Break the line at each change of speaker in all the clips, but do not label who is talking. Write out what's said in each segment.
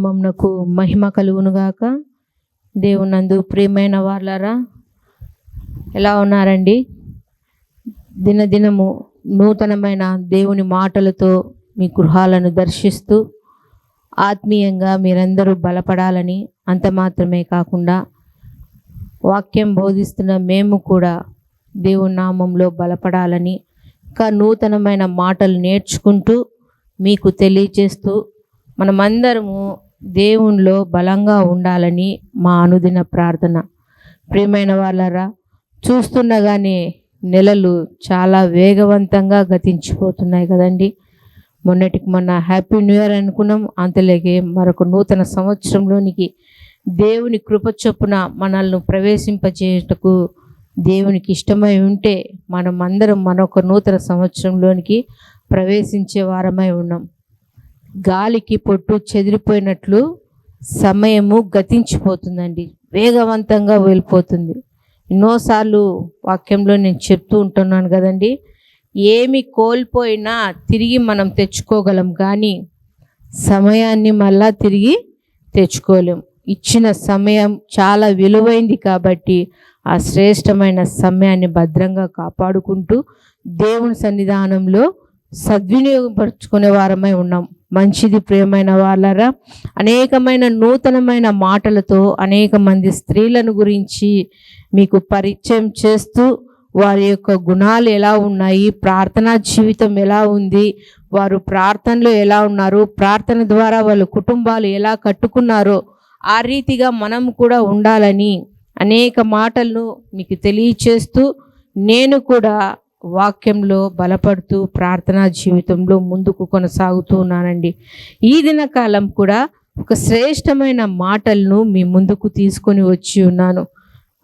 నామంనకు మహిమ కలుగునుగాక. దేవునందు ప్రియమైన వాళ్ళారా ఎలా ఉన్నారండి? దినదినము నూతనమైన దేవుని మాటలతో మీ గృహాలను దర్శిస్తూ ఆత్మీయంగా మీరందరూ బలపడాలని అంత మాత్రమే కాకుండా వాక్యం బోధిస్తున్న మేము కూడా దేవుని నామంలో బలపడాలని ఇంకా నూతనమైన మాటలు నేర్చుకుంటూ మీకు తెలియచేస్తూ మనమందరము దేవునిలో బలంగా ఉండాలని మా అనుదిన ప్రార్థన. ప్రియమైన వాళ్ళరా చూస్తుండగానే నెలలు చాలా వేగవంతంగా గతించిపోతున్నాయి కదండి. మొన్నటికి మొన్న హ్యాపీ న్యూ ఇయర్ అనుకున్నాం అంతలేకే మరొక నూతన సంవత్సరంలోనికి దేవుని కృప చొప్పున మనల్ని ప్రవేశింపచేయటకు దేవునికి ఇష్టమై ఉంటే మనం అందరం మరొక నూతన సంవత్సరంలోనికి ప్రవేశించే వారమై ఉన్నాం. గాలికి పొట్టు చెదిరిపోయినట్లు సమయము గతించిపోతుందండి. వేగవంతంగా వెళ్ళిపోతుంది. ఎన్నోసార్లు వాక్యంలో నేను చెప్తూ ఉంటున్నాను కదండి. ఏమి కోల్పోయినా తిరిగి మనం తెచ్చుకోగలం కానీ సమయాన్ని మళ్ళా తిరిగి తెచ్చుకోలేం. ఇచ్చిన సమయం చాలా విలువైంది కాబట్టి ఆ శ్రేష్టమైన సమయాన్ని భద్రంగా కాపాడుకుంటూ దేవుని సన్నిధానంలో సద్వినియోగపరుచుకునే వారమై ఉన్నాం. మంచిది ప్రియమైన వాళ్ళరా? అనేకమైన నూతనమైన మాటలతో అనేక మంది స్త్రీలను గురించి మీకు పరిచయం చేస్తూ వారి యొక్క గుణాలు ఎలా ఉన్నాయి? ప్రార్థనా జీవితం ఎలా ఉంది? వారు ప్రార్థనలో ఎలా ఉన్నారు? ప్రార్థన ద్వారా వాళ్ళ కుటుంబాలు ఎలా కట్టుకున్నారో ఆ రీతిగా మనం కూడా ఉండాలని అనేక మాటలను మీకు తెలియచేస్తూ నేను కూడా వాక్యంలో బలపడుతూ ప్రార్థనా జీవితంలో ముందుకు కొనసాగుతూ ఉన్నానండి. ఈ దినకాలం కూడా ఒక శ్రేష్టమైన మాటలను మీ ముందుకు తీసుకొని వచ్చి ఉన్నాను.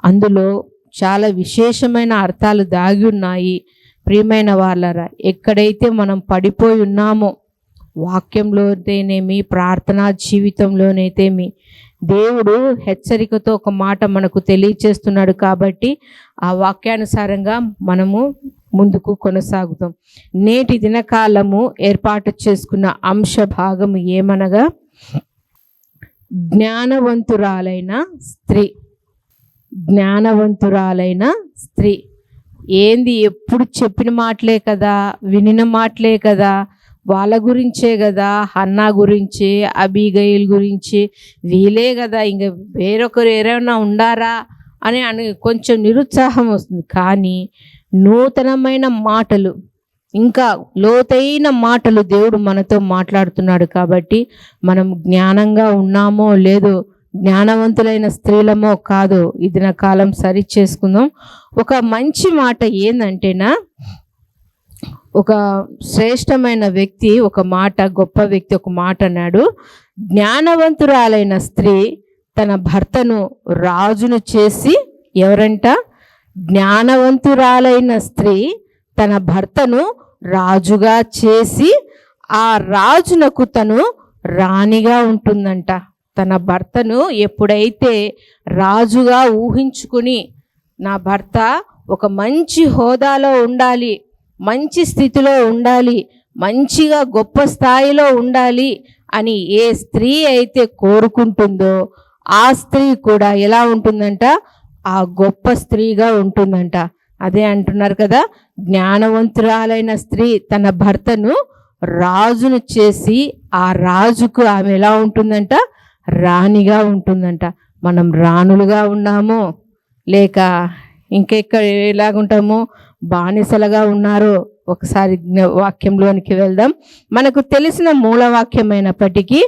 అందులో చాలా విశేషమైన అర్థాలు దాగి ఉన్నాయి. ప్రియమైన వాళ్ళరా ఎక్కడైతే మనం పడిపోయి ఉన్నామో వాక్యంలోనేమి ప్రార్థనా జీవితంలోనైతేమి దేవుడు హెచ్చరికతో ఒక మాట మనకు తెలియచేస్తున్నాడు కాబట్టి ఆ వాక్యానుసారంగా మనము ముందుకు కొనసాగుతాం. నేటి దినకాలము ఏర్పాటు చేసుకున్న అంశ భాగము ఏమనగా జ్ఞానవంతురాలైన స్త్రీ. జ్ఞానవంతురాలైన స్త్రీ. ఏంది ఎప్పుడు చెప్పిన మాటలే కదా వినిన మాటలే కదా వాళ్ళ గురించే కదా హన్నా గురించి అబీగయిల్ గురించి వీలే కదా ఇంక వేరొకరు ఎవరైనా ఉండారా అని అని కొంచెం నిరుత్సాహం వస్తుంది. కానీ నూతనమైన మాటలు ఇంకా లోతైన మాటలు దేవుడు మనతో మాట్లాడుతున్నాడు కాబట్టి మనం జ్ఞానంగా ఉన్నామో లేదో జ్ఞానవంతులైన స్త్రీలమో కాదో ఇది నా కాలం సరి చేసుకుందాం ఒక మంచి మాట ఏందంటేనా ఒక శ్రేష్టమైన వ్యక్తి ఒక మాట గొప్ప వ్యక్తి ఒక మాట అన్నాడు. జ్ఞానవంతురాలైన స్త్రీ తన భర్తను రాజును చేసి ఎవరంట? జ్ఞానవంతురాలైన స్త్రీ తన భర్తను రాజుగా చేసి ఆ రాజునకు తను రాణిగా ఉంటుందంట. తన భర్తను ఎప్పుడైతే రాజుగా ఊహించుకుని నా భర్త ఒక మంచి హోదాలో ఉండాలి మంచి స్థితిలో ఉండాలి మంచిగా గొప్ప స్థాయిలో ఉండాలి అని ఏ స్త్రీ అయితే కోరుకుంటుందో ఆ స్త్రీ కూడా ఎలా ఉంటుందంట? ఆ గొప్ప స్త్రీగా ఉంటుందంట. అదే అంటున్నారు కదా జ్ఞానవంతురాలైన స్త్రీ తన భర్తను రాజును చేసి ఆ రాజుకు ఆమె ఎలా ఉంటుందంట? రాణిగా ఉంటుందంట. మనం రాణులుగా ఉన్నామో లేక ఇంకెక్కడ ఎలాగుంటామో బానిసలుగా ఉన్నారో ఒకసారి వాక్యంలోనికి వెళ్దాం. మనకు తెలిసిన మూలవాక్యమైనప్పటికీ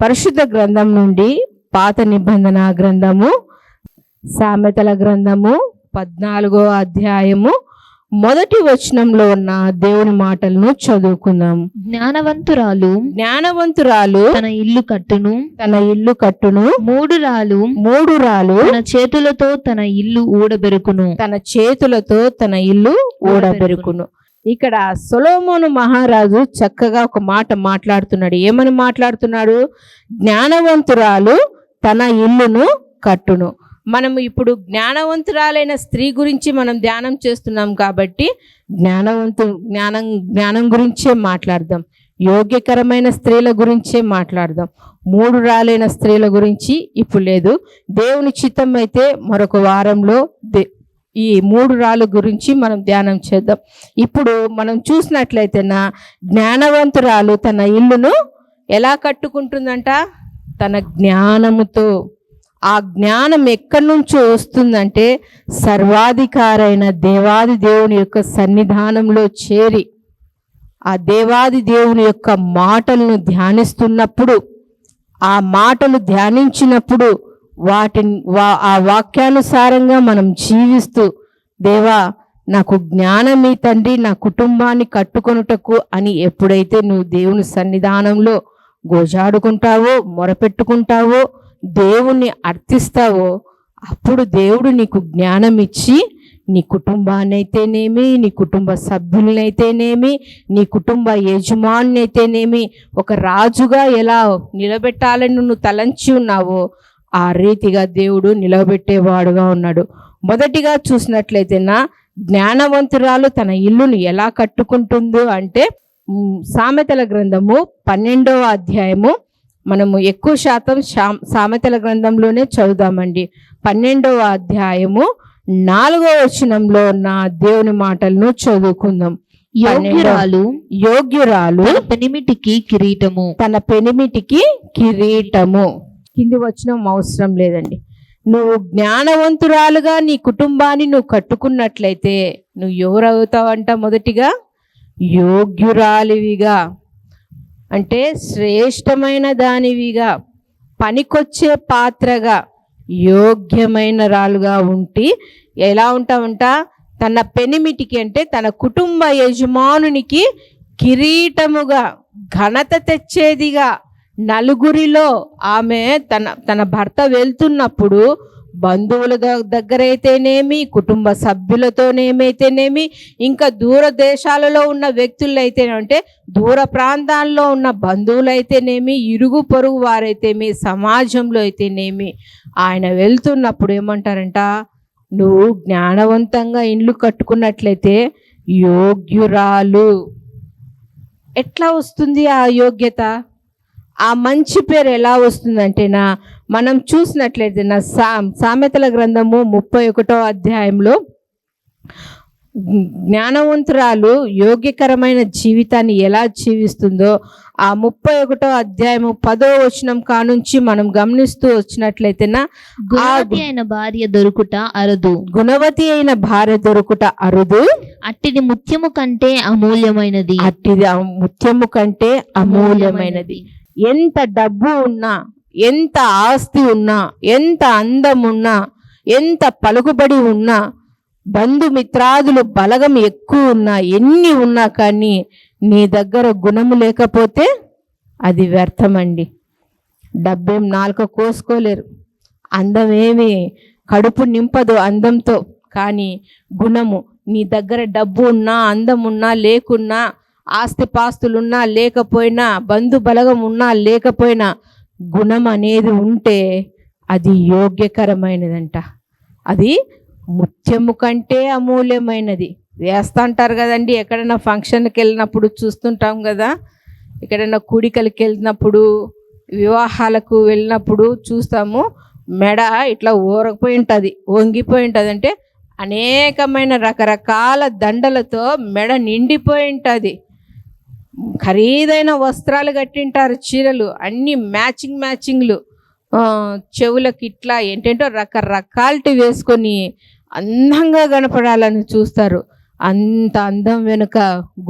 పరిశుద్ధ గ్రంథం నుండి పాత నిబంధన గ్రంథము సామెతల గ్రంథము పద్నాలుగో అధ్యాయము మొదటి వచనంలో ఉన్న దేవుని మాటలను చదువుకుందాం.
జ్ఞానవంతురాలు
జ్ఞానవంతురాలు
తన ఇల్లు కట్టును.
తన ఇల్లు కట్టును.
మూడు రాలు
మూడు రాలు
తన చేతులతో తన ఇల్లు ఊడబెరుకును.
తన చేతులతో తన ఇల్లు ఊడబెరుకును. ఇక్కడ సొలోమోను మహారాజు చక్కగా ఒక మాట మాట్లాడుతున్నాడు. ఏమని మాట్లాడుతున్నాడు? జ్ఞానవంతురాలు తన ఇల్లును కట్టును. మనం ఇప్పుడు జ్ఞానవంతురాలైన స్త్రీ గురించి మనం ధ్యానం చేస్తున్నాం కాబట్టి జ్ఞానవంతు జ్ఞానం జ్ఞానం గురించే మాట్లాడదాం. యోగ్యకరమైన స్త్రీల గురించే మాట్లాడదాం. మూడు రాలైన స్త్రీల గురించి ఇప్పుడు లేదు. దేవుని చిత్తం అయితే మరొక వారంలో దే ఈ మూడు రాళ్ళ గురించి మనం ధ్యానం చేద్దాం. ఇప్పుడు మనం చూసినట్లయితే నా జ్ఞానవంతురాలు తన ఇల్లును ఎలా కట్టుకుంటుందంట? తన జ్ఞానముతో ఆ జ్ఞానం ఎక్కడి నుంచో వస్తుందంటే సర్వాధికారైన దేవాది దేవుని యొక్క సన్నిధానంలో చేరి ఆ దేవాది దేవుని యొక్క మాటలను ధ్యానిస్తున్నప్పుడు ఆ మాటలు ధ్యానించినప్పుడు వాటిని వా ఆ వాక్యానుసారంగా మనం జీవిస్తూ దేవా నాకు జ్ఞానం ఈ తండ్రి నా కుటుంబాన్ని కట్టుకొనుటకు అని ఎప్పుడైతే నువ్వు దేవుని సన్నిధానంలో గోజాడుకుంటావో మొరపెట్టుకుంటావో దేవుణ్ణి అర్థిస్తావో అప్పుడు దేవుడు నీకు జ్ఞానం ఇచ్చి నీ కుటుంబానైతేనేమి నీ కుటుంబ సభ్యులనైతేనేమి నీ కుటుంబ యజమాని అయితేనేమి ఒక రాజుగా ఎలా నిలబెట్టాలని నువ్వు తలంచి ఉన్నావో ఆ రీతిగా దేవుడు నిలబెట్టేవాడుగా ఉన్నాడు. మొదటిగా చూసినట్లయితే నా జ్ఞానవంతురాలు తన ఇల్లును ఎలా కట్టుకుంటుందో అంటే సామెతల గ్రంథము పన్నెండవ అధ్యాయము మనము ఎక్కువ శాతం సామెతల గ్రంథంలోనే చదువుదామండి. పన్నెండవ అధ్యాయము నాలుగవ వచనంలో ఉన్న దేవుని మాటలను చదువుకుందాం.
యోగ్యురాలు
యోగ్యురాలు
పెనిమిటికి కిరీటము.
తన పెనిమిటికి కిరీటము. కింది వచ్చిన అవసరం లేదండి. నువ్వు జ్ఞానవంతురాలుగా నీ కుటుంబాన్ని నువ్వు కట్టుకున్నట్లయితే నువ్వు ఎవరవుతావంట మొదటిగా? యోగ్యురాలివిగా. అంటే శ్రేష్టమైన దానివిగా పనికొచ్చే పాత్రగా యోగ్యమైన రాలుగా ఉండి ఎలా ఉంటామంట తన పెనిమిటికి అంటే తన కుటుంబ యజమానునికి కిరీటముగా ఘనత తెచ్చేదిగా నలుగురిలో ఆమె తన తన భర్త వెళ్తున్నప్పుడు బంధువుల దగ్గరైతేనేమి దగ్గర అయితేనేమి కుటుంబ సభ్యులతోనేమైతేనేమి ఇంకా దూర దేశాలలో ఉన్న వ్యక్తులు అంటే దూర ప్రాంతాల్లో ఉన్న బంధువులు అయితేనేమి ఇరుగు పొరుగు వారైతేమి సమాజంలో అయితేనేమి. ఆయన వెళ్తున్నప్పుడు ఏమంటారంట నువ్వు జ్ఞానవంతంగా ఇండ్లు కట్టుకున్నట్లయితే యోగ్యురాలు. ఎట్లా వస్తుంది ఆ యోగ్యత? ఆ మంచి పేరు ఎలా వస్తుందంటేనా మనం చూసినట్లయితే నా సా సామెతల గ్రంథము ముప్పై ఒకటో అధ్యాయంలో జ్ఞానవంతురాలు యోగ్యకరమైన జీవితాన్ని ఎలా జీవిస్తుందో ఆ ముప్పై ఒకటో అధ్యాయము పదో వచనం కానుంచి మనం గమనిస్తూ వచ్చినట్లయితేనా
గుణవతి అయిన భార్య దొరుకుట అరదు.
గుణవతి అయిన భార్య దొరుకుట అరుదు?
అట్టిది ముత్యము కంటే అమూల్యమైనది.
అట్టిది ముత్యము కంటే అమూల్యమైనది. ఎంత డబ్బు ఉన్నా ఎంత ఆస్తి ఉన్నా ఎంత అందం ఉన్నా ఎంత పలుకుబడి ఉన్నా బంధుమిత్రాదులు బలగం ఎక్కువ ఉన్నా ఎన్ని ఉన్నా కానీ నీ దగ్గర గుణము లేకపోతే అది వ్యర్థమండి. డబ్బేం నాలుక కోసుకోలేరు. అందం కడుపు నింపదు అందంతో కానీ గుణము నీ దగ్గర డబ్బు ఉన్నా అందం ఉన్నా లేకున్నా ఆస్తిపాస్తులున్నా లేకపోయినా బంధు బలగం ఉన్నా లేకపోయినా గుణం అనేది ఉంటే అది యోగ్యకరమైనదంట. అది ముత్యము కంటే అమూల్యమైనది. వేస్తా అంటారు కదండి ఎక్కడైనా ఫంక్షన్కి వెళ్ళినప్పుడు చూస్తుంటాం కదా ఎక్కడైనా కూడికలకి వెళ్ళినప్పుడు వివాహాలకు వెళ్ళినప్పుడు చూస్తాము మెడ ఇట్లా ఊరకపోయి ఉంటుంది వంగిపోయి ఉంటుంది అంటే అనేకమైన రకరకాల దండలతో మెడ నిండిపోయి ఉంటుంది. ఖరీదైన వస్త్రాలు కట్టింటారు చీరలు అన్ని మ్యాచింగ్ మ్యాచింగ్లు. చెవులకు ఇట్లా ఏంటంటో రకరకాలటి వేసుకొని అందంగా కనపడాలని చూస్తారు. అంత అందం వెనుక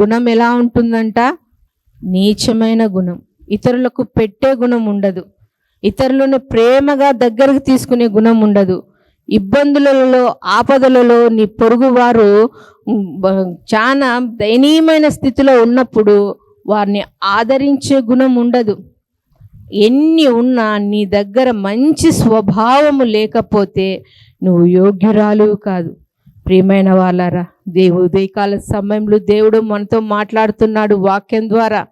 గుణం ఎలా ఉంటుందంట? నీచమైన గుణం. ఇతరులకు పెట్టే గుణం ఉండదు. ఇతరులను ప్రేమగా దగ్గరకు తీసుకునే గుణం ఉండదు. ఇబ్బందులలో ఆపదలలో నీ పొరుగువారు చాలా దయనీయమైన స్థితిలో ఉన్నప్పుడు వారిని ఆదరించే గుణం ఉండదు. ఎన్ని ఉన్నా నీ దగ్గర మంచి స్వభావము లేకపోతే నువ్వు యోగ్యురాలు కాదు. ప్రియమైన వాళ్ళారా దేవు ఉదయకాల సమయంలో దేవుడు మనతో మాట్లాడుతున్నాడు వాక్యం ద్వారా.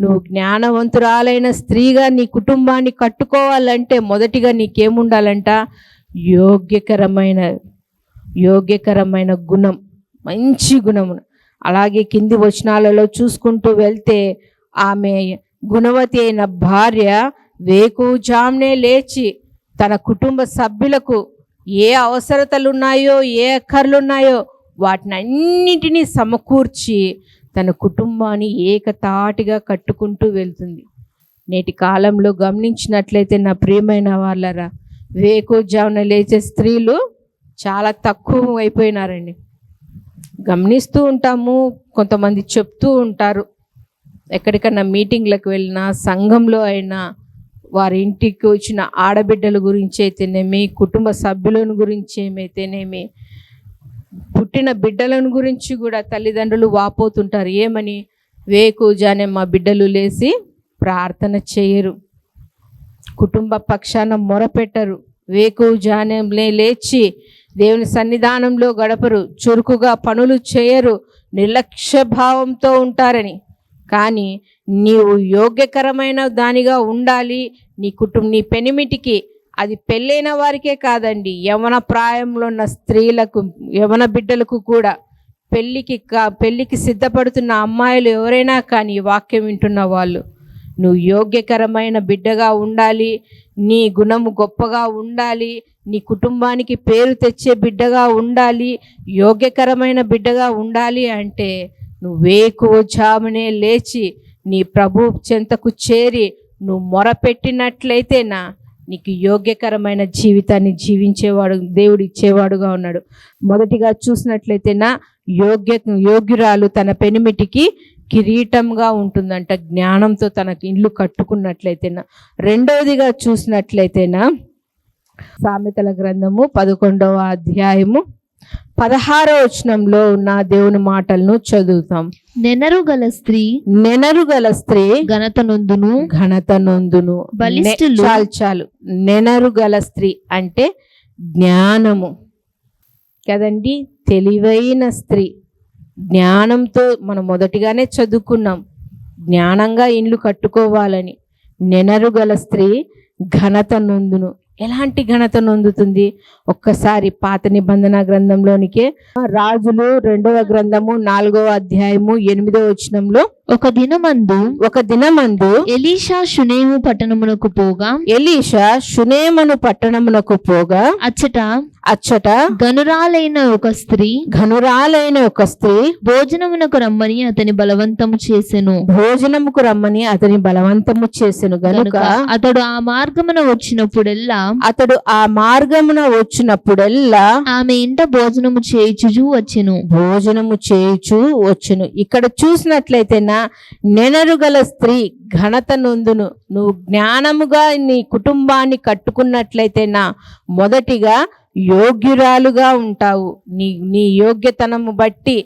నువ్వు జ్ఞానవంతురాలైన స్త్రీగా నీ కుటుంబాన్ని కట్టుకోవాలంటే మొదటిగా నీకేముండాలంట? యోగ్యకరమైన యోగ్యకరమైన గుణం మంచి గుణము అలాగే కింది వచనాలలో చూసుకుంటూ వెళ్తే ఆమె గుణవతి అయిన భార్య వేకుజామునే లేచి తన కుటుంబ సభ్యులకు ఏ అవసరతలు ఉన్నాయో ఏ అక్కర్లు ఉన్నాయో వాటిని అన్నిటినీ సమకూర్చి తన కుటుంబాన్ని ఏకతాటిగా కట్టుకుంటూ వెళ్తుంది. నేటి కాలంలో గమనించినట్లయితే నా ప్రియమైన వాళ్ళరా వేకోజామున లేచే స్త్రీలు చాలా తక్కువ అయిపోయినారండి. గమనిస్తూ ఉంటాము కొంతమంది చెప్తూ ఉంటారు. ఎక్కడికన్నా మీటింగ్లకు వెళ్ళినా సంఘంలో అయినా వారి ఇంటికి వచ్చిన ఆడబిడ్డల గురించి అయితేనేమి కుటుంబ సభ్యులను గురించి ఏమైతేనేమి పుట్టిన బిడ్డలను గురించి కూడా తల్లిదండ్రులు వాపోతుంటారు. ఏమని? వేకూజానే మా బిడ్డలు లేచి ప్రార్థన చేయరు. కుటుంబ పక్షాన మొరపెట్టరు. వేకుజానే లేచి దేవుని సన్నిధానంలో గడపరు. చురుకుగా పనులు చేయరు. నిర్లక్ష్య భావంతో ఉంటారని. కానీ నీవు యోగ్యకరమైన దానిగా ఉండాలి. నీ కుటుంబ నీ పెనిమిటికి అది పెళ్ళైన వారికే కాదండి. యవన ప్రాయంలో ఉన్న స్త్రీలకు యవన బిడ్డలకు కూడా పెళ్ళికి కా పెళ్ళికి సిద్ధపడుతున్న అమ్మాయిలు ఎవరైనా కానీ వాక్యం వింటున్న వాళ్ళు నువ్వు యోగ్యకరమైన బిడ్డగా ఉండాలి నీ గుణము గొప్పగా ఉండాలి నీ కుటుంబానికి పేరు తెచ్చే బిడ్డగా ఉండాలి యోగ్యకరమైన బిడ్డగా ఉండాలి అంటే నువ్వేకువజామునే లేచి నీ ప్రభు చెంతకు చేరి నువ్వు మొరపెట్టినట్లయితేనా నీకు యోగ్యకరమైన జీవితాన్ని జీవించేవాడు దేవుడు ఇచ్చేవాడుగా ఉన్నాడు. మొదటిగా చూసినట్లయితేనా యోగ్య యోగ్యురాలు తన పెనిమిటికి కిరీటంగా ఉంటుందంట జ్ఞానంతో తనకి ఇల్లు కట్టుకున్నట్లయితేనా. రెండవదిగా చూసినట్లయితేనా సామెతల గ్రంథము పదకొండవ అధ్యాయము పదహారవ వచనంలో ఉన్న దేవుని మాటలను చదువుతాం.
నెనరు గల స్త్రీ
నెనరు గల స్త్రీ
ఘనత నొందును
ఘనత నొందును చాలు చాలు. నెనరు గల స్త్రీ అంటే జ్ఞానము. కదండి? తెలివైన స్త్రీ. జ్ఞానంతో మనం మొదటిగానే చదువుకున్నాం. జ్ఞానంగా ఇండ్లు కట్టుకోవాలని నెనరుగల స్త్రీ ఘనత నొందును. ఎలాంటి ఘనత నొందుతుంది? ఒక్కసారి పాత నిబంధన గ్రంథంలోనికే రాజులు రెండవ గ్రంథము నాలుగవ అధ్యాయము ఎనిమిదవ వచనంలో
ఒక దినమందు
ఒక దినమందు
ఎలీషా షునేము పట్టణమునకు పోగా
ఎలీషా షునేమను పట్టణమునకు పోగా
అచ్చట
అచ్చట
గనురాలైన ఒక స్త్రీ
ఘనురాలైన ఒక స్త్రీ
భోజనమునకు రమ్మని అతని బలవంతము చేసెను.
భోజనముకు రమ్మని అతని బలవంతము చేసెను. గనుక
అతడు ఆ మార్గమున వచ్చినప్పుడెల్లా
అతడు ఆ మార్గమున వచ్చినప్పుడల్లా
ఆమె ఇంట భోజనము చేయుచుచు వచ్చెను.
భోజనము చేయుచు వచ్చును. ఇక్కడ చూసినట్లయితేనా నెనరుగల స్త్రీ ఘనత నొందును. నువ్వు జ్ఞానముగా నీ కుటుంబాన్ని కట్టుకున్నట్లయితేనా మొదటిగా యోగ్యురాలుగా ఉంటావు. నీ నీ యోగ్యతనము బట్టి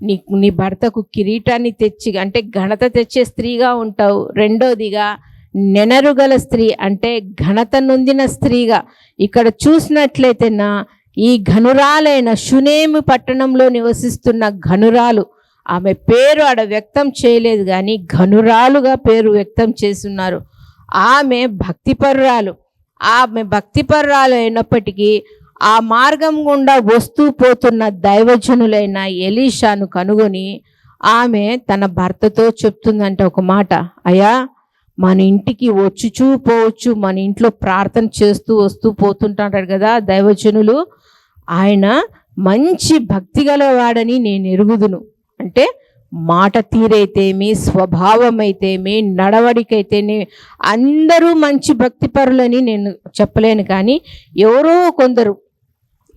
నీ నీ భర్తకు కిరీటాన్ని తెచ్చి అంటే ఘనత తెచ్చే స్త్రీగా ఉంటావు. రెండోదిగా నెనరుగల స్త్రీ అంటే ఘనత నొందిన స్త్రీగా ఇక్కడ చూసినట్లయితేనా ఈ ఘనురాలైన షునేమి పట్టణంలో నివసిస్తున్న ఘనురాలు. ఆమె పేరు ఆడ వ్యక్తం చేయలేదు కానీ ఘనురాలుగా పేరు వ్యక్తం చేస్తున్నారు. ఆమె భక్తిపరురాలు. ఆమె భక్తిపరురాలు అయినప్పటికీ ఆ మార్గం గుండా వస్తూ పోతున్న దైవజనులైన ఎలీషాను కనుగొని ఆమె తన భర్తతో చెప్తుందంట ఒక మాట. అయ్యా మన ఇంటికి వచ్చుచూ పోవచ్చు మన ఇంట్లో ప్రార్థన చేస్తూ వస్తూ పోతుంటాడు కదా దైవజనులు. ఆయన మంచి భక్తి గలవాడని నేను ఎరుగుదును. అంటే మాట తీరైతేమి స్వభావం అయితేమి నడవడికైతేనే అందరూ మంచి భక్తిపరులని నేను చెప్పలేను కానీ ఎవరో కొందరు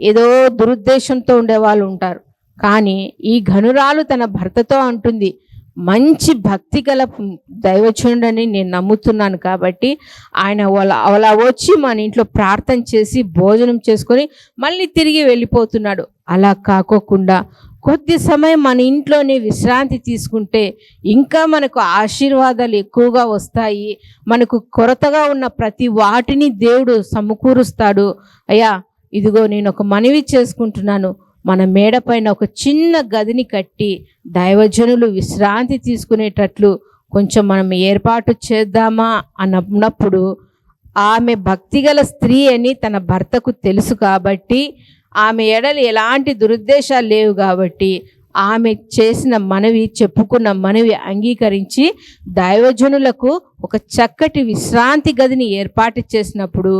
ఏదో దురుద్దేశంతో ఉండే వాళ్ళు ఉంటారు. కానీ ఈ ఘనురాలు తన భర్తతో అంటుంది మంచి భక్తి గల దైవచనుడని నేను నమ్ముతున్నాను కాబట్టి ఆయన వాళ్ళ అలా వచ్చి మన ఇంట్లో ప్రార్థన చేసి భోజనం చేసుకొని మళ్ళీ తిరిగి వెళ్ళిపోతున్నాడు. అలా కాకోకుండా కొద్ది సమయం మన ఇంట్లోనే విశ్రాంతి తీసుకుంటే ఇంకా మనకు ఆశీర్వాదాలు ఎక్కువగా వస్తాయి. మనకు కొరతగా ఉన్న ప్రతి వాటిని దేవుడు సమకూరుస్తాడు. అయ్యా ఇదిగో నేను ఒక మనవి చేసుకుంటున్నాను. మన మేడ పైన ఒక చిన్న గదిని కట్టి దైవజనులు విశ్రాంతి తీసుకునేటట్లు కొంచెం మనం ఏర్పాటు చేద్దామా అన్నప్పుడు ఆమె భక్తిగల స్త్రీ అని తన భర్తకు తెలుసు కాబట్టి ఆమె ఎడలు ఎలాంటి దురుద్దేశాలు లేవు కాబట్టి ఆమె చేసిన మనవి చెప్పుకున్న మనవి అంగీకరించి దైవజనులకు ఒక చక్కటి విశ్రాంతి గదిని ఏర్పాటు చేసినప్పుడు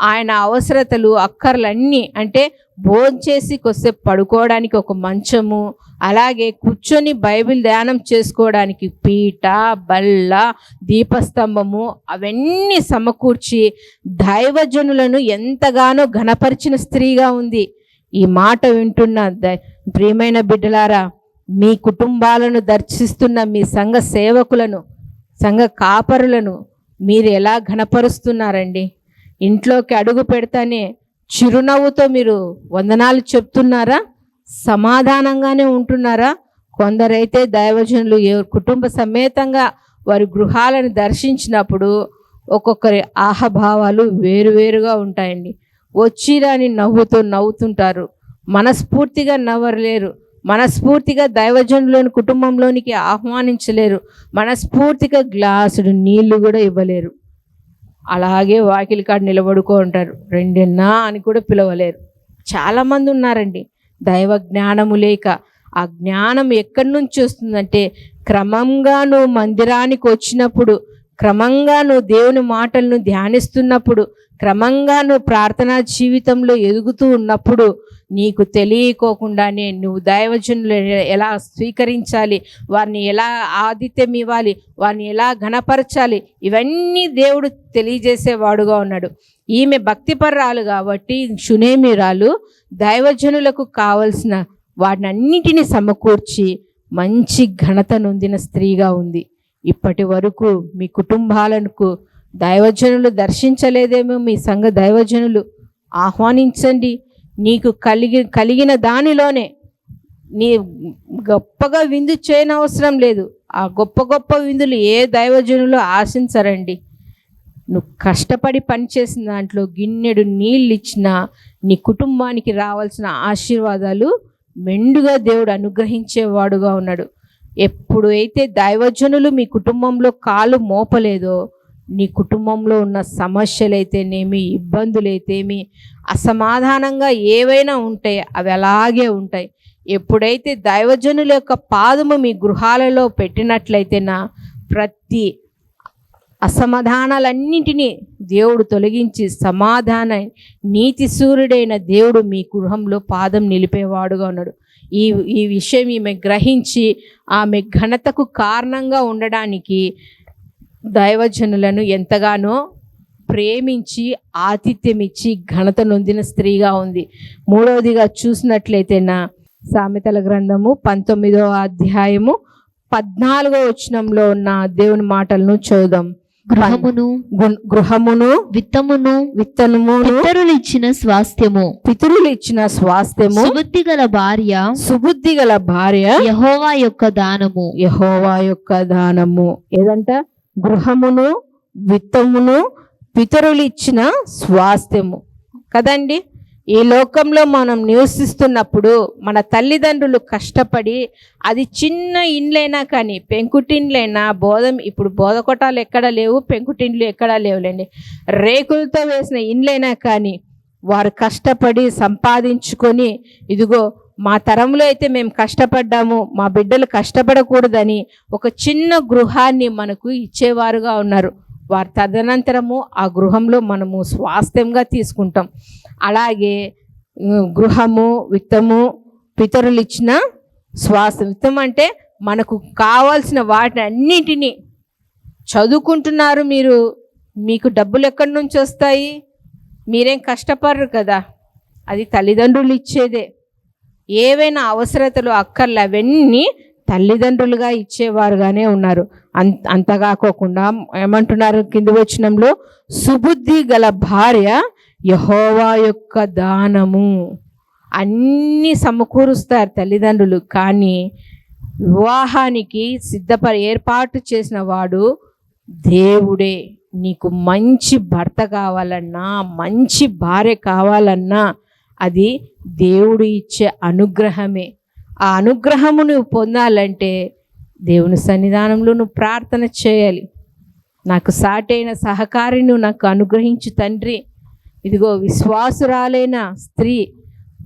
ఆయన అవసరతలు అక్కర్లన్నీ అంటే భోంచేసి కొద్దిసేపు పడుకోవడానికి ఒక మంచము అలాగే కూర్చొని బైబిల్ ధ్యానం చేసుకోవడానికి పీట బల్ల దీపస్తంభము అవన్నీ సమకూర్చి దైవజనులను ఎంతగానో ఘనపరిచిన స్త్రీగా ఉంది. ఈ మాట వింటున్న ప్రియమైన బిడ్డలారా మీ కుటుంబాలను దర్శిస్తున్న మీ సంఘ సేవకులను సంఘ కాపరులను మీరు ఎలా ఘనపరుస్తున్నారండి? ఇంట్లోకి అడుగు పెడతానే చిరునవ్వుతో మీరు వందనాలు చెప్తున్నారా? సమాధానంగానే ఉంటున్నారా? కొందరైతే దైవజనులు ఏ- కుటుంబ సమేతంగా వారి గృహాలను దర్శించినప్పుడు ఒక్కొక్కరి ఆహభావాలు వేరువేరుగా ఉంటాయండి. వచ్చిరాని నవ్వుతో నవ్వుతుంటారు. మనస్ఫూర్తిగా నవ్వలేరు. మనస్ఫూర్తిగా దైవజనులోని కుటుంబంలోనికి ఆహ్వానించలేరు. మనస్ఫూర్తిగా గ్లాసుడు నీళ్ళు కూడా ఇవ్వలేరు. అలాగే వాకిలి కాడ నిలబడుకో ఉంటారు రెండున్నా అని కూడా పిలవలేరు. చాలామంది ఉన్నారండి. దైవ జ్ఞానము లేక ఆ జ్ఞానం ఎక్కడి నుంచి వస్తుందంటే క్రమంగా నువ్వు మందిరానికి వచ్చినప్పుడు క్రమంగా నువ్వు దేవుని మాటలను ధ్యానిస్తున్నప్పుడు క్రమంగా నువ్వు ప్రార్థనా జీవితంలో ఎదుగుతూ ఉన్నప్పుడు నీకు తెలియకోకుండానే నువ్వు దైవజనులు ఎలా స్వీకరించాలి? వారిని ఎలా ఆదిత్యం ఇవ్వాలి? వారిని ఎలా ఘనపరచాలి? ఇవన్నీ దేవుడు తెలియజేసేవాడుగా ఉన్నాడు. ఈమె భక్తిపర్రాలు కాబట్టి షునేమిరాలు దైవజనులకు కావలసిన వాటినన్నిటిని సమకూర్చి మంచి ఘనత నొందిన స్త్రీగా ఉంది. ఇప్పటి వరకు మీ కుటుంబాలకు దైవజనులు దర్శించలేదేమో? మీ సంఘ దైవజనులు ఆహ్వానించండి. నీకు కలిగి కలిగిన దానిలోనే. నీ గొప్పగా విందు చేయనవసరం లేదు. ఆ గొప్ప గొప్ప విందులు ఏ దైవజనులు ఆశించరండి. నువ్వు కష్టపడి పనిచేసిన దాంట్లో గిన్నెడు నీళ్ళు ఇచ్చినా నీ కుటుంబానికి రావాల్సిన ఆశీర్వాదాలు మెండుగా దేవుడు అనుగ్రహించేవాడుగా ఉన్నాడు. ఎప్పుడైతే దైవజనులు మీ కుటుంబంలో కాలు మోపలేదో నీ కుటుంబంలో ఉన్న సమస్యలైతేనేమి ఇబ్బందులైతేమి అసమాధానంగా ఏవైనా ఉంటాయి అవి అలాగే ఉంటాయి. ఎప్పుడైతే దైవజనుల యొక్క పాదము మీ గృహాలలో పెట్టినట్లయితేనా ప్రతి అసమాధానాలన్నింటినీ దేవుడు తొలగించి సమాధాన నీతి సూర్యుడైన దేవుడు మీ గృహంలో పాదం నిలిపేవాడుగా ఉన్నాడు. ఈ ఈ విషయం ఈమె గ్రహించి ఆమె ఘనతకు కారణంగా ఉండడానికి దైవజనులను ఎంతగానో ప్రేమించి ఆతిథ్యం ఇచ్చి ఘనత నొందిన స్త్రీగా ఉంది. మూడవదిగా చూసినట్లయితే నా సామెతల గ్రంథము పంతొమ్మిదవ అధ్యాయము పద్నాలుగో వచనంలో ఉన్న దేవుని మాటలను చూద్దాం
గృహమును
గృహమును
విత్తమును
విత్తనమును
పితరులు ఇచ్చిన స్వాస్థ్యము.
పితరులు ఇచ్చిన స్వాస్థ్యము
సుబుద్ధి గల భార్య
సుబుద్ధి గల భార్య
యహోవా యొక్క దానము.
యహోవా యొక్క దానము. ఏదంట? గృహమును విత్తమును పితరులు ఇచ్చిన స్వాస్థ్యము. కదండి? ఈ లోకంలో మనం నివసిస్తున్నప్పుడు మన తల్లిదండ్రులు కష్టపడి అది చిన్న ఇండ్లైనా కానీ పెంకుటిండ్లైనా బోధం ఇప్పుడు బోధకొటాలు ఎక్కడ లేవు పెంకుటిండ్లు ఎక్కడా లేవులేండి. రేకులతో వేసిన ఇండ్లైనా కానీ వారు కష్టపడి సంపాదించుకొని ఇదిగో మా తరంలో అయితే మేము కష్టపడ్డాము మా బిడ్డలు కష్టపడకూడదని ఒక చిన్న గృహాన్ని మనకు ఇచ్చేవారుగా ఉన్నారు. వారు తదనంతరము ఆ గృహంలో మనము స్వాస్థ్యంగా తీసుకుంటాం. అలాగే గృహము విత్తము పితరులు ఇచ్చిన స్వాస్థ్యం. విత్తం అంటే మనకు కావాల్సిన వాటిని అన్నిటినీ. చదువుకుంటున్నారు మీరు మీకు డబ్బులు ఎక్కడి నుంచి వస్తాయి? మీరేం కష్టపడరు కదా? అది తల్లిదండ్రులు ఇచ్చేదే. ఏవైనా అవసరతలు అక్కర్లు అవన్నీ తల్లిదండ్రులుగా ఇచ్చేవారుగానే ఉన్నారు. అంత అంతగాకోకుండా ఏమంటున్నారు కింది వచ్చినంలో సుబుద్ధి గల భార్య యహోవా యొక్క దానము. అన్నీ సమకూరుస్తారు తల్లిదండ్రులు కానీ వివాహానికి సిద్ధపరి ఏర్పాటు చేసిన వాడు దేవుడే. నీకు మంచి భర్త కావాలన్నా మంచి భార్య కావాలన్నా అది దేవుడు ఇచ్చే అనుగ్రహమే. ఆ అనుగ్రహము నువ్వు పొందాలంటే దేవుని సన్నిధానంలో నువ్వు ప్రార్థన చేయాలి. నాకు సాటైన సహకారిని నాకు అనుగ్రహించు తండ్రి. ఇదిగో విశ్వాసురాలైన స్త్రీ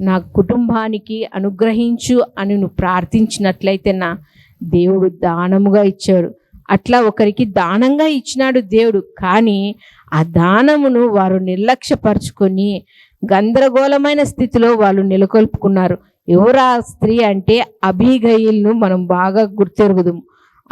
నా కుటుంబానికి అనుగ్రహించు అని నువ్వు ప్రార్థించినట్లయితే నా దేవుడు దానముగా ఇచ్చాడు. అట్లా ఒకరికి దానంగా ఇచ్చినాడు దేవుడు. కానీ ఆ దానమును వారు నిర్లక్ష్యపరుచుకొని గందరగోళమైన స్థితిలో వాళ్ళు నెలకొల్పుకున్నారు. ఎవరు ఆ స్త్రీ అంటే అభిగయిల్ను మనం బాగా గుర్తెరుగుదాము.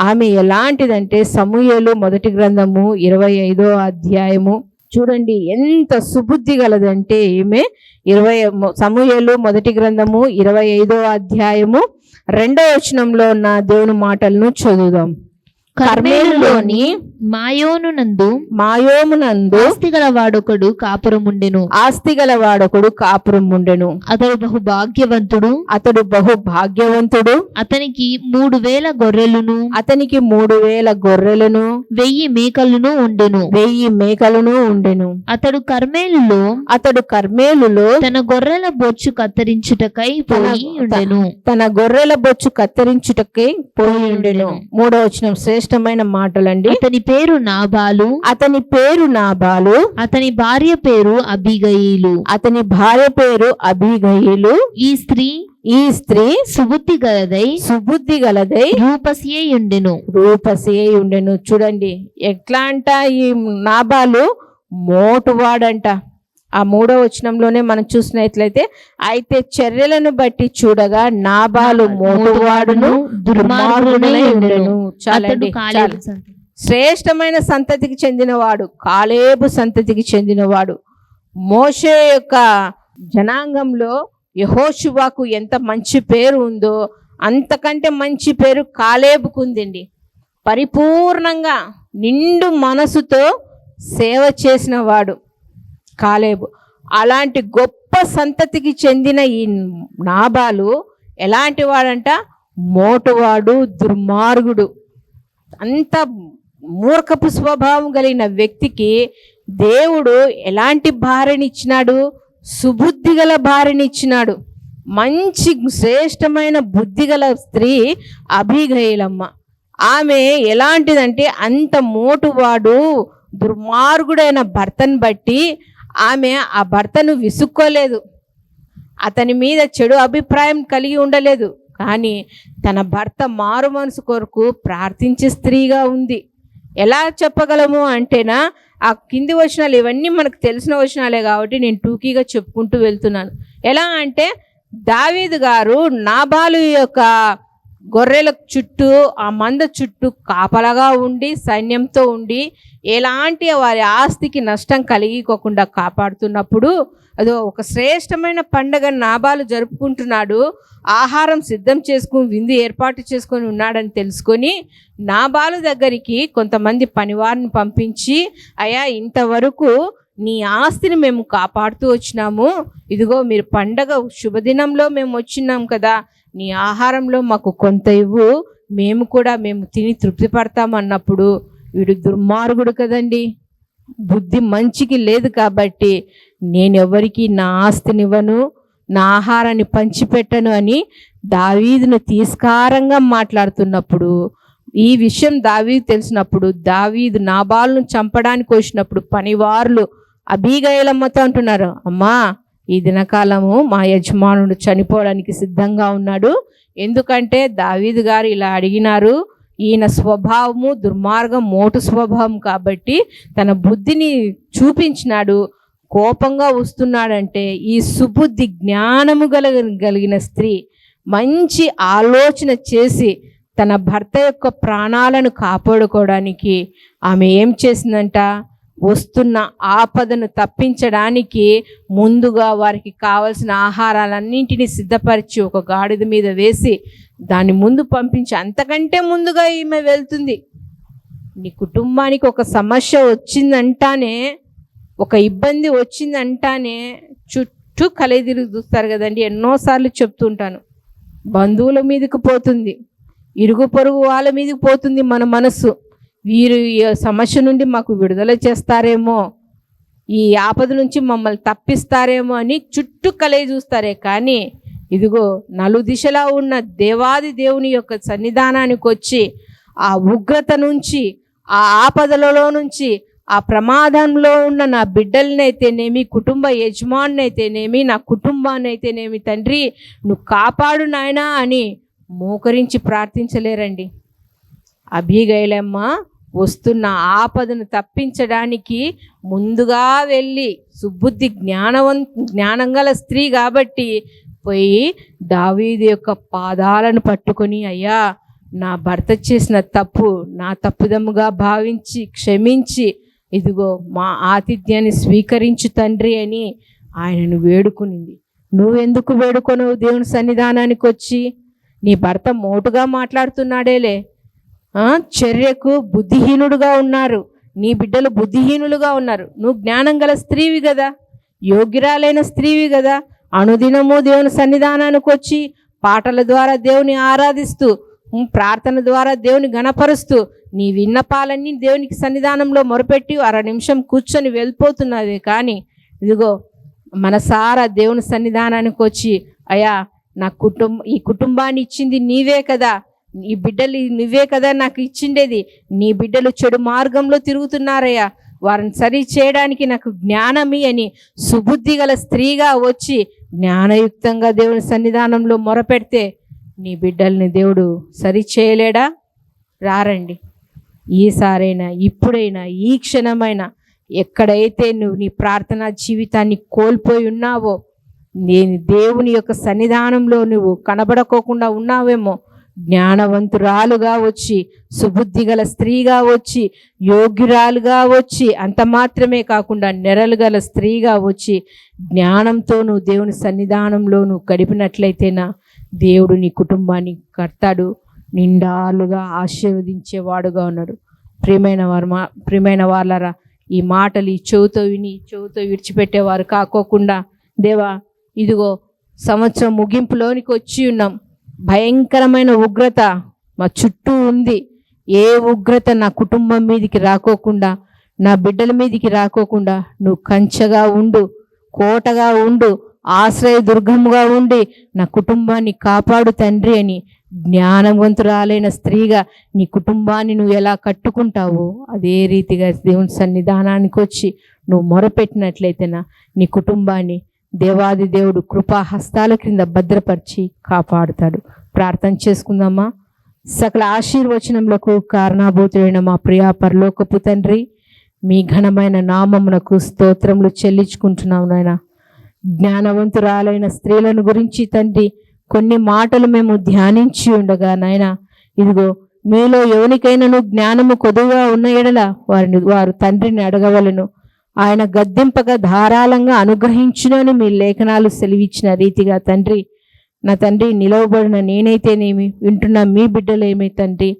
ఆమె ఎలాంటిదంటే సమూహలు మొదటి గ్రంథము ఇరవై ఐదో అధ్యాయము. చూడండి ఎంత సుబుద్ధి గలదంటే ఈమె ఇరవై సమూహలు మొదటి గ్రంథము ఇరవై ఐదో అధ్యాయము రెండో వచనంలో ఉన్న దేవుని మాటలను చదువుదాం. కర్మేలులోని
మాయోను నందు
మాయోమునందు
ఆస్తి గల వాడొకడు కాపురముండెను
ఆస్తి గల వాడొకడు కాపురం ఉండెను
అతడు బహు భాగ్యవంతుడు
అతడు బహు భాగ్యవంతుడు
అతనికి మూడు వేల గొర్రెలను
అతనికి మూడు వేల గొర్రెలను
వెయ్యి మేకలను ఉండెను
వెయ్యి మేకలను ఉండెను
అతడు కర్మేలులో
అతడు కర్మేలులో
తన గొర్రెల బొచ్చు కత్తిరించుటకై పోయి ఉండెను
తన గొర్రెల బొచ్చు కత్తిరించుటకి పోయి ఉండెను మూడో వచనం శ్రేష్టమైన మాటలండి
అతని పేరు నాబాలు
అతని పేరు నాబాలు
అతని భార్య పేరు అబిగయిలు.
అతని భార్య పేరు అభిగయిలు
ఈ స్త్రీ
ఈ స్త్రీ
సుబుద్ధి గలదై
సుబుద్ధి గలదై
రూపసియే ఉండెను
రూపసే ఉండెను చూడండి ఎట్లా అంట ఈ నాబాలు మోటువాడంట. ఆ మూడో వచనంలోనే మనం చూసినట్లయితే అయితే చర్యలను బట్టి చూడగా నాబాలు మోటువాడును దుర్మార్గుడై ఉండెను చాలు. శ్రేష్టమైన సంతతికి చెందినవాడు కాలేబు సంతతికి చెందినవాడు. మోషే యొక్క జనాంగంలో యహోషువాకు ఎంత మంచి పేరు ఉందో అంతకంటే మంచి పేరు కాలేబుకు ఉందండి పరిపూర్ణంగా నిండు మనసుతో సేవ చేసిన వాడు కాలేబు. అలాంటి గొప్ప సంతతికి చెందిన ఈ నాబాలు ఎలాంటి వాడంట మోటువాడు దుర్మార్గుడు. అంత మూర్ఖపు స్వభావం కలిగిన వ్యక్తికి దేవుడు ఎలాంటి భార్యనిచ్చినాడు? సుబుద్ధి గల భార్యనిచ్చినాడు. మంచి శ్రేష్టమైన బుద్ధి గల స్త్రీ అభిగైలమ్మ ఆమె ఎలాంటిదంటే అంత మోటువాడు దుర్మార్గుడైన భర్తను బట్టి ఆమె ఆ భర్తను విసుక్కోలేదు. అతని మీద చెడు అభిప్రాయం కలిగి ఉండలేదు. కానీ తన భర్త మారు మనసు కొరకు ప్రార్థించే స్త్రీగా ఉంది. ఎలా చెప్పగలము అంటేనా ఆ కింది వచనాలు ఇవన్నీ మనకు తెలిసిన వచనాలే కాబట్టి నేను టూకీగా చెప్పుకుంటూ వెళ్తున్నాను. ఎలా అంటే దావీదు గారు నాబాలు యొక్క గొర్రెల చుట్టూ ఆ మంద చుట్టూ కాపలగా ఉండి సైన్యంతో ఉండి ఎలాంటి వారి ఆస్తికి నష్టం కలిగికోకుండా కాపాడుతున్నప్పుడు అదో ఒక శ్రేష్టమైన పండగ నాబాలు జరుపుకుంటున్నాడు. ఆహారం సిద్ధం చేసుకుని విందు ఏర్పాటు చేసుకొని ఉన్నాడని తెలుసుకొని నాబాలు దగ్గరికి కొంతమంది పనివారిని పంపించి అయ్యా ఇంతవరకు నీ ఆస్తిని మేము కాపాడుతూ వచ్చినాము. ఇదిగో మీరు పండగ శుభదినంలో మేము వచ్చినాం కదా. నీ ఆహారంలో మాకు కొంత ఇవ్వు. మేము కూడా మేము తిని తృప్తి పడతామన్నప్పుడు వీడు దుర్మార్గుడు కదండి. బుద్ధి మంచికి లేదు కాబట్టి నేను ఎవరికి నా ఆస్తినివ్వను నా ఆహారాన్ని పంచిపెట్టను అని దావీదును తీస్కారంగా మాట్లాడుతున్నప్పుడు ఈ విషయం దావీదు తెలిసినప్పుడు దావీదు నాబాలను చంపడానికి వచ్చినప్పుడు పనివారులు అబీగయలమ్మతో అంటున్నారు అమ్మా ఈ దినకాలము మా యజమానుడు చనిపోవడానికి సిద్ధంగా ఉన్నాడు. ఎందుకంటే దావీదు గారు ఇలా అడిగినారు ఈయన స్వభావము దుర్మార్గం మోటు స్వభావం కాబట్టి తన బుద్ధిని చూపించినాడు. కోపంగా వస్తున్నాడంటే ఈ సుబుద్ధి జ్ఞానము గల కలిగిన స్త్రీ మంచి ఆలోచన చేసి తన భర్త యొక్క ప్రాణాలను కాపాడుకోవడానికి ఆమె ఏం చేసిందంట? వస్తున్న ఆపదను తప్పించడానికి ముందుగా వారికి కావలసిన ఆహారాలన్నింటినీ సిద్ధపరిచి ఒక గాడిద మీద వేసి దాన్ని ముందు పంపించి అంతకంటే ముందుగా ఈమె వెళ్తుంది. నీ కుటుంబానికి ఒక సమస్య వచ్చిందంటానే ఒక ఇబ్బంది వచ్చిందంటానే చుట్టూ కలిదిరిగి చూస్తారు కదండి. ఎన్నోసార్లు చెప్తుంటాను. బంధువుల మీదకి పోతుంది. ఇరుగు పొరుగు వాళ్ళ మీదకి పోతుంది మన మనస్సు వీరు సమస్య నుండి మాకు విడుదల చేస్తారేమో ఈ ఆపద నుంచి మమ్మల్ని తప్పిస్తారేమో అని చుట్టూ కలయి చూస్తారే కానీ ఇదిగో నలు దిశలా ఉన్న దేవాది దేవుని యొక్క సన్నిధానానికి వచ్చి ఆ ఉగ్రత నుంచి ఆ ఆపదలలో నుంచి ఆ ప్రమాదంలో ఉన్న నా బిడ్డలనైతేనేమి కుటుంబ యజమానినైతేనేమి నా కుటుంబాన్ని అయితేనేమి తండ్రి నువ్వు కాపాడు నాయనా అని మోకరించి ప్రార్థించలేరండి. అభిగైలమ్మ వస్తున్న ఆపదను తప్పించడానికి ముందుగా వెళ్ళి సుబుద్ధి జ్ఞానవం జ్ఞానం గల స్త్రీ కాబట్టి పోయి దావీదు యొక్క పాదాలను పట్టుకొని అయ్యా నా భర్త చేసిన తప్పు నా తప్పుదమ్ముగా భావించి క్షమించి ఇదిగో మా ఆతిథ్యాన్ని స్వీకరించు తండ్రి అని ఆయనను వేడుకునింది. నువ్వెందుకు వేడుకొనవు దేవుని సన్నిధానానికి వచ్చి? నీ భర్త మోటుగా మాట్లాడుతున్నాడేలే. చర్యకు బుద్ధిహీనుడుగా ఉన్నారు. నీ బిడ్డలు బుద్ధిహీనులుగా ఉన్నారు. నువ్వు జ్ఞానం గల స్త్రీవి కదా యోగ్యురాలైన స్త్రీవి కదా అనుదినము దేవుని సన్నిధానానికి వచ్చి పాటల ద్వారా దేవుని ఆరాధిస్తూ ప్రార్థన ద్వారా దేవుని గణపరుస్తూ నీ విన్నపాలన్నీ దేవునికి సన్నిధానంలో మొరపెట్టి అర నిమిషం కూర్చొని వెళ్ళిపోతున్నది. కానీ ఇదిగో మనసారా దేవుని సన్నిధానానికి వచ్చి అయ్యా నా కుటుంబ ఈ కుటుంబాన్ని ఇచ్చింది నీవే కదా. ఈ బిడ్డలు నువ్వే కదా నాకు ఇచ్చిండేది. నీ బిడ్డలు చెడు మార్గంలో తిరుగుతున్నారయ్యా. వారిని సరి చేయడానికి నాకు జ్ఞానమి అని సుబుద్ధి గల స్త్రీగా వచ్చి జ్ఞానయుక్తంగా దేవుని సన్నిధానంలో మొరపెడితే నీ బిడ్డల్ని దేవుడు సరి చేయలేడా? రారండి. ఈసారైనా ఇప్పుడైనా ఈ క్షణమైనా ఎక్కడైతే నువ్వు నీ ప్రార్థనా జీవితాన్ని కోల్పోయి ఉన్నావో నేను దేవుని యొక్క సన్నిధానంలో నువ్వు కనబడకోకుండా ఉన్నావేమో జ్ఞానవంతురాలుగా వచ్చి సుబుద్ధి గల స్త్రీగా వచ్చి యోగ్యురాలుగా వచ్చి అంత మాత్రమే కాకుండా నెరలు గల స్త్రీగా వచ్చి జ్ఞానంతోనూ దేవుని సన్నిధానంలో నువ్వు గడిపినట్లయితేనా దేవుడు నీ కుటుంబాన్ని కడతాడు. నిండాలుగా ఆశీర్వదించేవాడుగా ఉన్నాడు. ప్రియమైన వారు మా ప్రియమైన వాళ్ళరా ఈ మాటలు ఈ చెవుతో విని చెవుతో విడిచిపెట్టేవారు కాకోకుండా దేవా ఇదిగో సంవత్సరం ముగింపులోనికి వచ్చి ఉన్నాం. భయంకరమైన ఉగ్రత మా చుట్టూ ఉంది. ఏ ఉగ్రత నా కుటుంబం మీదికి రాకోకుండా నా బిడ్డల మీదికి రాకోకుండా నువ్వు కంచగా ఉండు కోటగా ఉండు ఆశ్రయ దుర్గముగా ఉండి నా కుటుంబాన్ని కాపాడు తండ్రి అని జ్ఞానవంతురాలైన స్త్రీగా నీ కుటుంబాన్ని నువ్వు ఎలా కట్టుకుంటావో అదే రీతిగా దేవుని సన్నిధానానికి వచ్చి నువ్వు మొరపెట్టినట్లయితేనా నీ కుటుంబాన్ని దేవాది దేవుడు కృపా హస్తాల క్రింద భద్రపరిచి కాపాడుతాడు. ప్రార్థన చేసుకుందామా? సకల ఆశీర్వచనములకు కారణాభూతుడైన మా ప్రియా పరలోకపు తండ్రి మీ ఘనమైన నామమునకు స్తోత్రములు చెల్లించుకుంటున్నాం నాయన. జ్ఞానవంతురాలైన స్త్రీలను గురించి తండ్రి కొన్ని మాటలు మేము ధ్యానించి ఉండగా నాయన ఇదిగో మీలో ఎవరికైనాను జ్ఞానము కొదువుగా ఉన్న ఎడల వారిని వారు తండ్రిని అడగవలను. ఆయన గద్దెంపగా ధారాళంగా అనుగ్రహించునని మీ లేఖనాలు సెలవిచ్చిన రీతిగా తండ్రి నా తండ్రి నిలవబడిన నేనైతేనేమి వింటున్న మీ బిడ్డలేమి తండ్రి.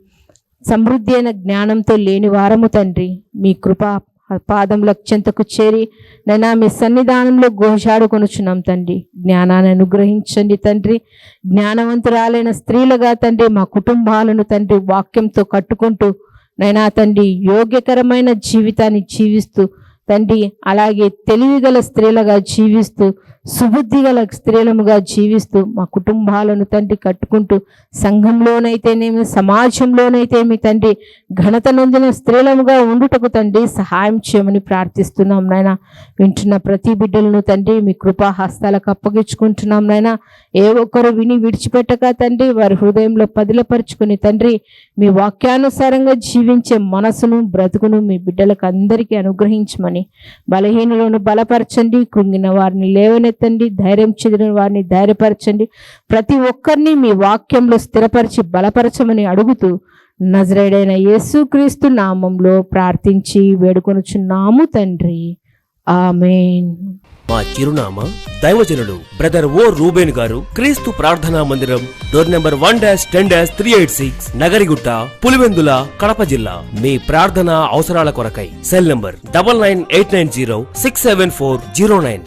సమృద్ధి అయిన జ్ఞానంతో లేని వారము తండ్రి. మీ కృప పాదంలో చెంతకు చేరి నైనా మీ సన్నిధానంలో ఘోషాడుకొనుచున్నాం తండ్రి. జ్ఞానాన్ని అనుగ్రహించండి తండ్రి. జ్ఞానవంతురాలైన స్త్రీలుగా తండ్రి మా కుటుంబాలను తండ్రి వాక్యంతో కట్టుకుంటూ నైనా తండ్రి యోగ్యకరమైన జీవితాన్ని జీవిస్తూ తండ్రి అలాగే తెలివిగల స్త్రీలుగా జీవిస్తూ సుబుద్ధి గల స్త్రీలముగా జీవిస్తూ మా కుటుంబాలను తండ్రి కట్టుకుంటూ సంఘంలోనైతేనేమి సమాజంలోనైతేమి తండ్రి ఘనత నొందిన స్త్రీలముగా ఉండుటకు తండ్రి సహాయం చేయమని ప్రార్థిస్తున్నాం నాయన. వింటున్న ప్రతి బిడ్డలను తండ్రి మీ కృపా హస్తాలకు అప్పగించుకుంటున్నాం నాయన. ఏ ఒక్కరు విని విడిచిపెట్టక తండ్రి వారి హృదయంలో పదిలపరుచుకుని తండ్రి మీ వాక్యానుసారంగా జీవించే మనసును బ్రతుకును మీ బిడ్డలకు అందరికీ అనుగ్రహించమని బలహీనులను బలపరచండి. కృంగిన వారిని లేవనెత్తండి ధైర్యం చెందిన వారిని ధైర్యపరచండి. ప్రతి ఒక్కరిని మీ వాక్యంలో స్థిరపరిచి బలపరచమని అడుగుతూ నజరేడైన యేసుక్రీస్తు నామంలో ప్రార్థించి వేడుకొనుచున్నాము తండ్రి. ఆమెన్.
మా చిరునామా దైవజనుడు బ్రదర్ ఓ రూబేన్ గారు క్రీస్తు ప్రార్థనా మందిరం door number one dash ten dash three eight six Nagarigutta Pulivendula Kadapa జిల్లా. మీ ప్రార్థనా అవసరాల కొరకై cell number double nine eight nine zero six seven four zero nine.